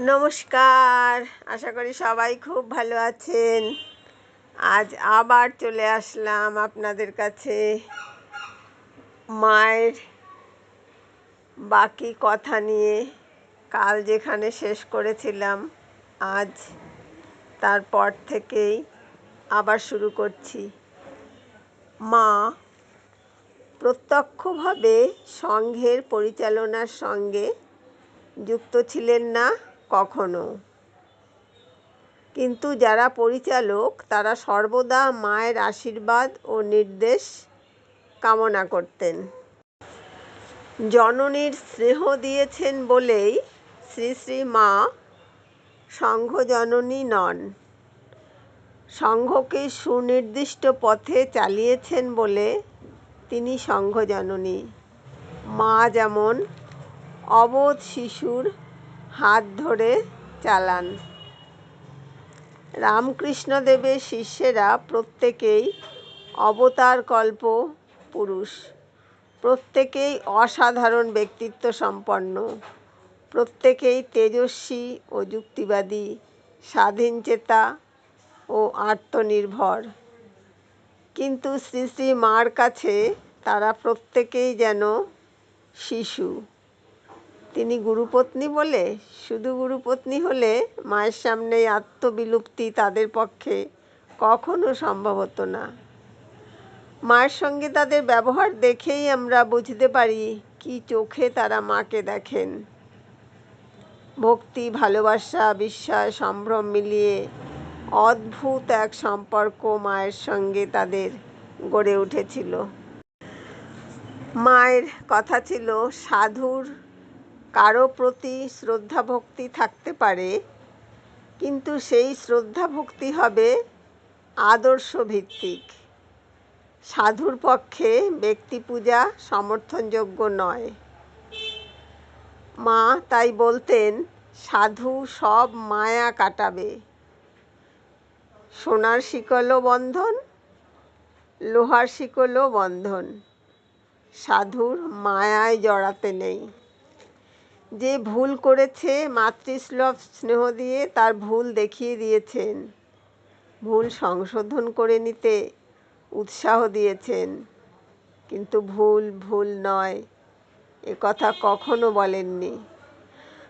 নমস্কার। আশা করি সবাই খুব ভালো আছেন। আজ আবার চলে আসলাম আপনাদের কাছে। মায়ের বাকি কথা নিয়ে। কাল যেখানে শেষ করেছিলাম, আজ তারপর থেকেই আবার শুরু করছি। মা প্রত্যক্ষভাবে সংঘের পরিচালনার সঙ্গে যুক্ত ছিলেন না। কখনো। কিন্তু যারা পরিচালক, তারা সর্বদা মায়ের আশীর্বাদ ও নির্দেশ কামনা করতেন। জননীর স্নেহ দিয়েছেন বলেই শ্রী শ্রী মা সংঘ জননী নন। সংঘকে সুনির্দিষ্ট পথে চালিয়েছেন বলে তিনি সংঘ জননী মা যেমন অবোধ শিশুর হাত ধরে চালান। রামকৃষ্ণদেবের শিষ্যেরা প্রত্যেকেই অবতার কল্প পুরুষ। প্রত্যেকেই অসাধারণ ব্যক্তিত্ব সম্পন্ন। প্রত্যেকেই তেজস্বী ও যুক্তিবাদী স্বাধীনচেতা ও আত্মনির্ভর। কিন্তু শ্রী শ্রী মার কাছে তারা প্রত্যেকেই যেন শিশু। তিনি গুরুপত্নী বলে? শুধু গুরুপত্নী হলে মায়ের সামনে আত্মবিলুপ্তি তাদের পক্ষে কখনো সম্ভব হতো না। মায়ের সঙ্গে তাদের ব্যবহার দেখেই আমরা বুঝতে পারি কি চোখে তারা মাকে দেখেন। ভক্তি, ভালোবাসা বিস্ময় সম্ভ্রম মিলিয়ে অদ্ভুত এক সম্পর্ক মায়ের সঙ্গে তাদের গড়ে উঠেছিল। মায়ের কথা ছিল সাধুর কারও প্রতি শ্রদ্ধা ভক্তি থাকতে পারে, কিন্তু সেই শ্রদ্ধা ভক্তি হবে আদর্শ ভিত্তিক সাধুর পক্ষে ব্যক্তি পূজা সমর্থনযোগ্য নয়। মা তাই বলতেন, সাধু সব মায়া কাটাবে। সোনার শিকলও বন্ধন, লোহার শিকলও বন্ধন, সাধুর মায়ায় জড়াতে নেই। যে ভুল করেছে মাতৃসুলভ স্নেহ দিয়ে তার ভুল দেখিয়ে দিয়েছেন। ভুল সংশোধন করে নিতে উৎসাহ দিয়েছেন। কিন্তু ভুল ভুল নয়, এ কথা কখনো বলেননি।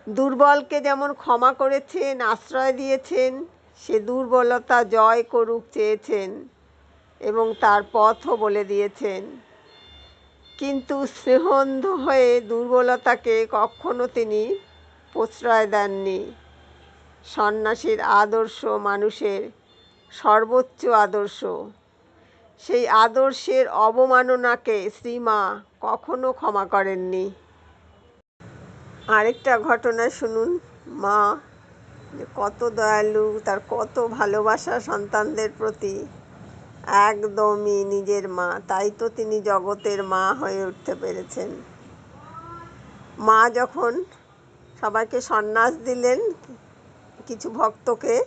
দুর্বলকে যেমন ক্ষমা করেছেন, আশ্রয় দিয়েছেন, সে দুর্বলতা জয় করুক চেয়েছেন এবং তার পথও বলে দিয়েছেন। কিন্তু স্নেহন্ধ হয়ে দুর্বলতাকে কখনো তিনি প্রশ্রয় দেননি। সন্ন্যাসীর আদর্শ মানুষের সর্বোচ্চ আদর্শ। সেই আদর্শের অবমাননাকে শ্রীমা কখনো ক্ষমা করেননি। আরেকটা ঘটনা শুনুন। মা কত দয়ালু, তার কত ভালোবাসা সন্তানদের প্রতি। একদমই নিজের মা। তাই তো তিনি জগতের মা হয়ে উঠতে পেরেছেন। মা যখন সবাইকে সন্ন্যাস দিলেন কিছু ভক্তকে,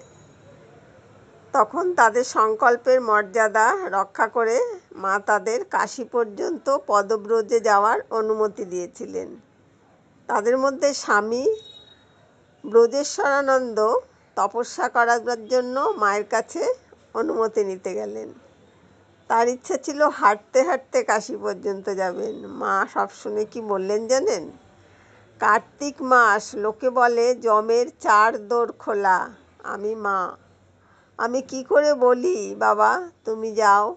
তখন তাদের সংকল্পের মর্যাদা রক্ষা করে মা তাদের কাশী পর্যন্ত পদব্রজে যাওয়ার অনুমতি দিয়েছিলেন। তাদের মধ্যে স্বামী ব্রজেশ্বরানন্দ তপস্যা করার জন্য মায়ের কাছে অনুমতি নিতে গেলেন। তার ইচ্ছা ছিল হাঁটতে হাঁটতে কাশি পর্যন্ত যাবেন। মা সব শুনে কি বললেন জানেন? কার্তিক মাস, লোকে বলে জমের চার দোর খোলা। আমি মা, আমি কি করে বলি, বাবা, তুমি যাও।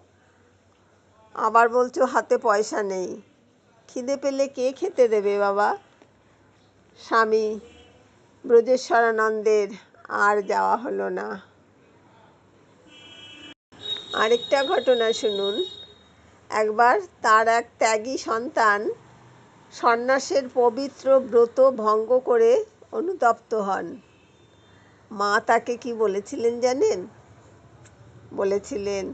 আবার বলছো হাতে পয়সা নেই। খিদে পেলে কে খেতে দেবে, বাবা? স্বামী, ব্রজেশ্বরানন্দের আর যাওয়া হলো না। আরেকটা ঘটনা শুনুন। একবার তার এক ত্যাগী সন্তান সন্ন্যাসের পবিত্র ব্রত ভঙ্গ করে অনুতপ্ত হন। মা তাকে কি বলেছিলেন জানেন? বলেছিলেন,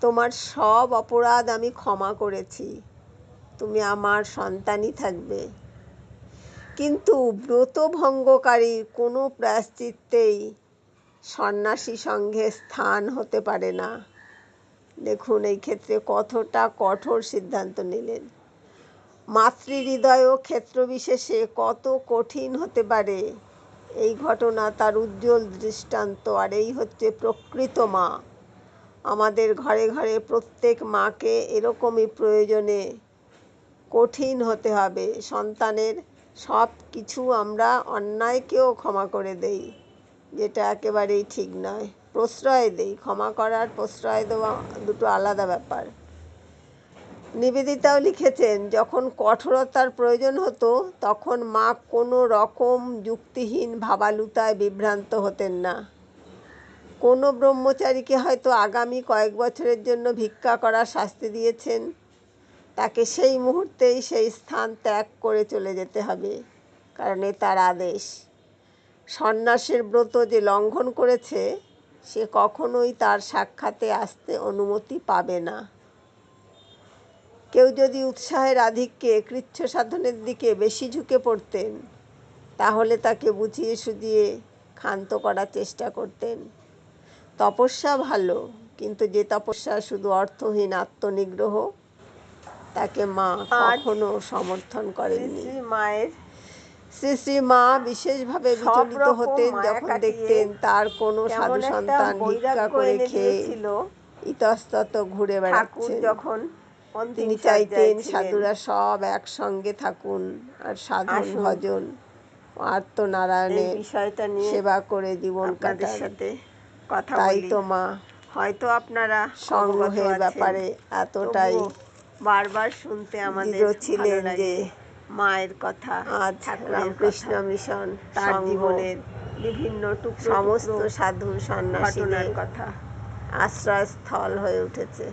তোমার সব অপরাধ আমি ক্ষমা করেছি। তুমি আমার সন্তানই থাকবে। কিন্তু ব্রত ভঙ্গকারীর কোনো প্রায়শ্চিত্তেই সন্ন্যাসী সঙ্গে স্থান হতে পারে না। দেখুন, এই ক্ষেত্রে কতটা কঠোর সিদ্ধান্ত নিলেন। মাতৃহৃদয়ও ক্ষেত্র বিশেষে কত কঠিন হতে পারে, এই ঘটনা তার উজ্জ্বল দৃষ্টান্ত। আর এই হচ্ছে প্রকৃত মা। আমাদের ঘরে ঘরে প্রত্যেক মাকে এরকমই প্রয়োজনে কঠিন হতে হবে। সন্তানের সব কিছু আমরা অন্যায়কেও ক্ষমা করে দেই। যেটা একেবারেই ঠিক নয়। প্রশ্রয় দেই, ক্ষমা করার প্রশ্রয় দেওয়া দুটো আলাদা ব্যাপার। নিবেদিতাও লিখেছেন, যখন কঠোরতার প্রয়োজন হতো, তখন মা কোনো রকম যুক্তিহীন ভাবালুতায় বিভ্রান্ত হতেন না। কোনো ব্রহ্মচারীকে হয়তো আগামী কয়েক বছরের জন্য ভিক্ষা করার শাস্তি দিয়েছেন। তাকে সেই মুহূর্তেই সেই স্থান ত্যাগ করে চলে যেতে হবে, কারণ এ তার আদেশ। সন্ন্যাসের ব্রত যে লঙ্ঘন করেছে সে কখনোই তার সাক্ষাতে আসতে অনুমতি পাবে না। কেউ যদি উৎসাহের আধিক্যে কৃচ্ছ সাধনের দিকে বেশি ঝুঁকে পড়তেন তাহলে তাকে বুঝিয়ে সুঝিয়ে ক্ষান্ত করার চেষ্টা করতেন। তপস্যা ভালো কিন্তু যে তপস্যা শুধু অর্থহীন আত্মনিগ্রহ তাকে মা কখনো সমর্থন করেননি। মায়ের শ্রী শ্রী মা বিশেষভাবে বিচলিত হতেন যখন দেখতেন তার কোনো সাধু সন্তান ভিক্ষা করে খেয়ে ইতস্তত ঘুরে ঠাকুর বেড়াচ্ছেন। যখন তিনি চাইতেন সাধুরা সব একসঙ্গে থাকুন আর সাধন। ভজন আত্মনারায়ণের বিষয়টা নিয়ে সেবা করে জীবন কাটান। সাথে কথা তাই তো মা হয়তো আপনারা সংগ্রহের ব্যাপারে এতটাই বারবার শুনতে আমাদের ছিলেন। যে মায়ের কথা আজ রামকৃষ্ণ মিশন তার জীবনের বিভিন্ন টুকরো সমস্ত সাধু সন্ন্যাসীদের কথা। আশ্রয়স্থল হয়ে উঠেছে।